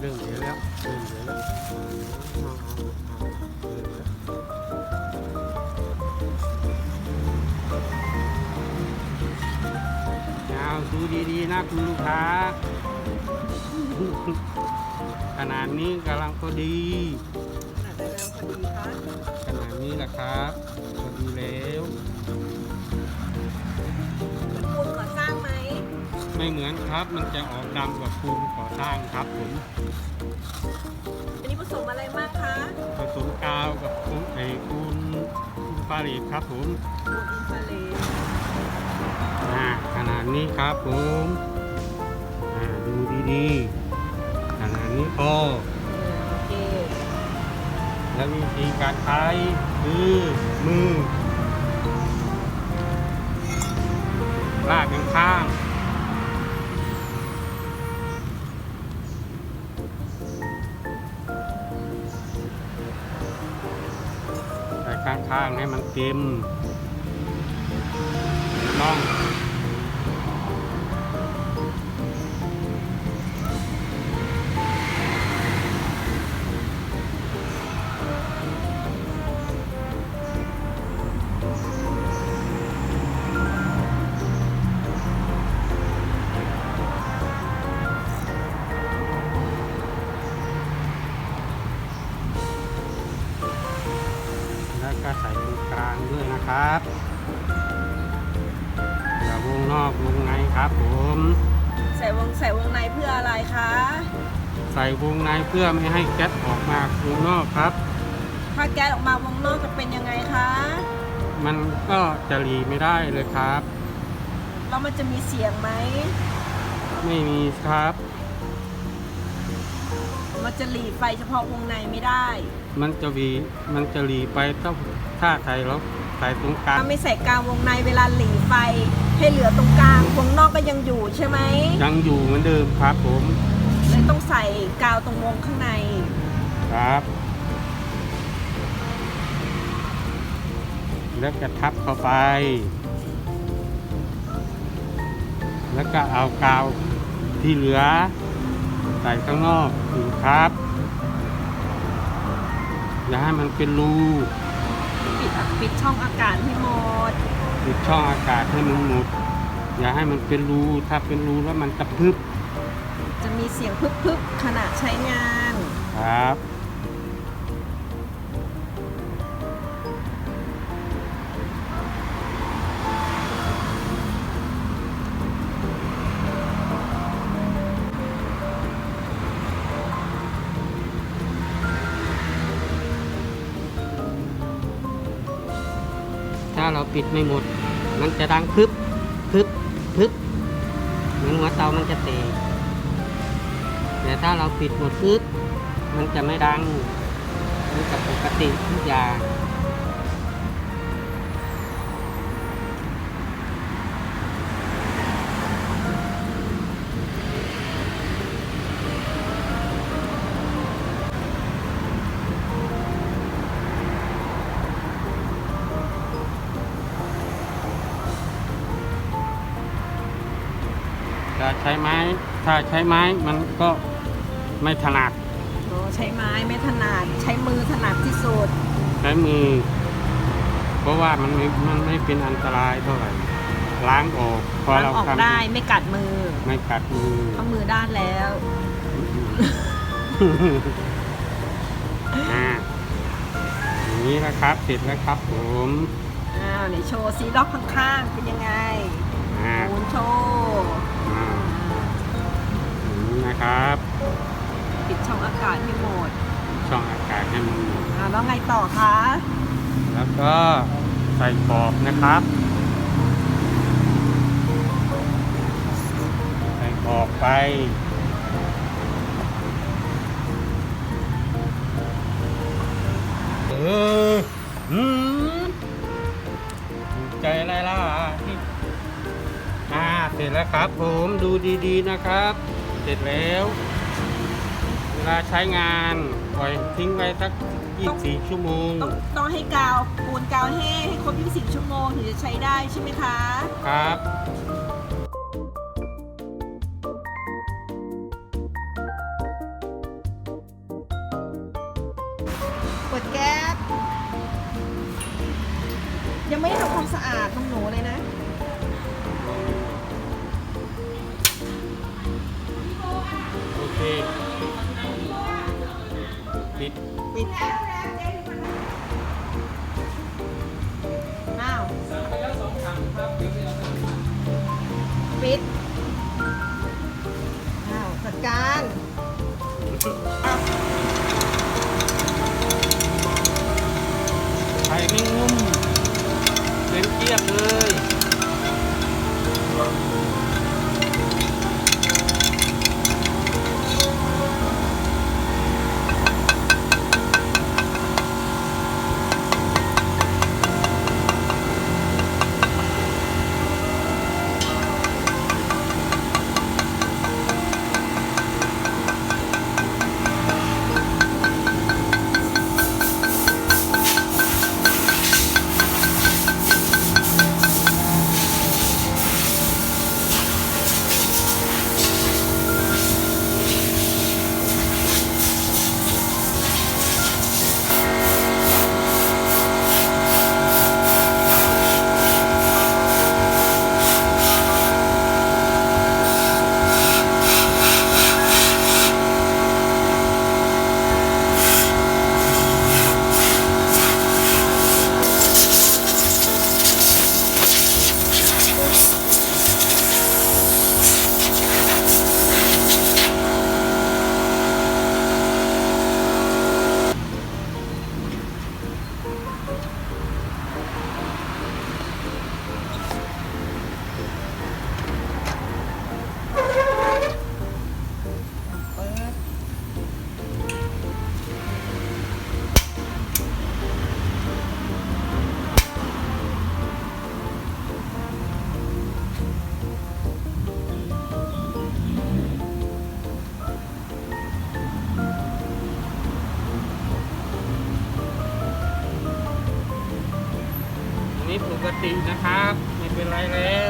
เริ่มเยอะแล้วเริ่มเยอะแล้วเอาเอาเอาเริ่มแล้วเอาดูดีๆนะคุณลูกค้า ขนาดนี้กำลังพอดี ขนาดไหนแล้วพอดีคะขนาดนี้แหละครับพอดีแล้ว ไม่เหมือนครับ มันจะออกดำกว่าปูนก่อสร้างครับผมอันนี้ผสมอะไรมากคะผสมกาวกับปูนไอ้ปูนปูนฟารีดครับผมปูนอินฟราเรดอ่าขนาดนี้ครับผมอ่าดูดีๆขนาดนี้พอโอเคแล้ววิธีการใช้คือมือลากข้างๆ ข้างให้มันเต็มต้อง ใส่วงใส่วงในเพื่ออะไรคะ ใส่วงในเพื่อไม่ให้แก๊สออกมาวงนอกครับ ถ้าแก๊สออกมาวงนอกจะเป็นยังไงคะ มันก็จะหลีไม่ได้เลยครับ แล้วมันจะมีเสียงไหม ไม่มีครับ มันจะหลีไฟเฉพาะวงในไม่ได้ มันจะหวีมันจะหลีไปต้องถ้าใส่แล้วใส่ตรงกลางถ้าไม่ใส่กลางวงในเวลาหลีไฟ ให้เหลือตรงกลางวงนอกก็ยังอยู่ใช่ไหมยังอยู่เหมือนเดิมครับผมเลยต้องใส่กาวตรงวงข้างในครับ แล้วก็ทับเข้าไป แล้วก็เอากาวที่เหลือ ใส่ข้างนอกอีกครับ อย่าให้มันเป็นรูปิดปิดช่องอากาศให้หมด ปิดช่องอากาศให้มันหมดอย่าให้มันเป็นรูถ้าเป็นรูแล้วมันจะพึบจะมีเสียงพึบๆขณะใช้งาน ครับ เราปิดไม่หมด มันจะดังพึบพึบพึบเหมือนหัวเตามันจะเตะแต่ถ้าเราปิดหมดพึบมันจะไม่ดัง มันจะปกติทุกอย่าง ใช้ไม้ ถ้าใช้ไม้มันก็ไม่ถนัดโอ้ใช้ไม้ไม่ถนัดใช้มือถนัดที่สุดใช้มือ เพราะว่ามันไม่มันไม่เป็นอันตรายเท่าไหร่ล้างออกพอล้างเราออกทำได้ไม่กัดมือไม่กัดมือเพราะมือด้านแล้วอ่าอย่างนี้นะครับเสร็จแล้วครับผมอ้าวไหนโชว์ซีล็อกข้างๆเป็นยังไงอ่า หมุนโชว์อ่าอย่าง นี้นะครับ ปิดช่องอากาศให้หมด ช่องอากาศให้มันหมดอ่าแล้วไงต่อคะ แล้วก็ใส่ขอบนะครับ ใส่ขอบไป เอออืมถูกใจอะไรล่ะที่อ่า เสร็จแล้วครับผม ดูดีๆนะครับ เสร็จแล้ว เวลาใช้งานปล่อยทิ้งไว้สัก 24 ชั่วโมงต้องให้กาวปูนกาวแห้งให้ครบ24ชั่วโมงถึงจะใช้ได้ใช่ไหมคะ ครับกดแก๊สยังไม่ได้ทำความสะอาดตรงหนูเลยนะ คปิดปิดอ้าวปิดอ้าวจัดการอ้าวไข่ไม่งุ่มเต็มเกียบเลย ตินะครับ ไม่เป็นไรแล้ว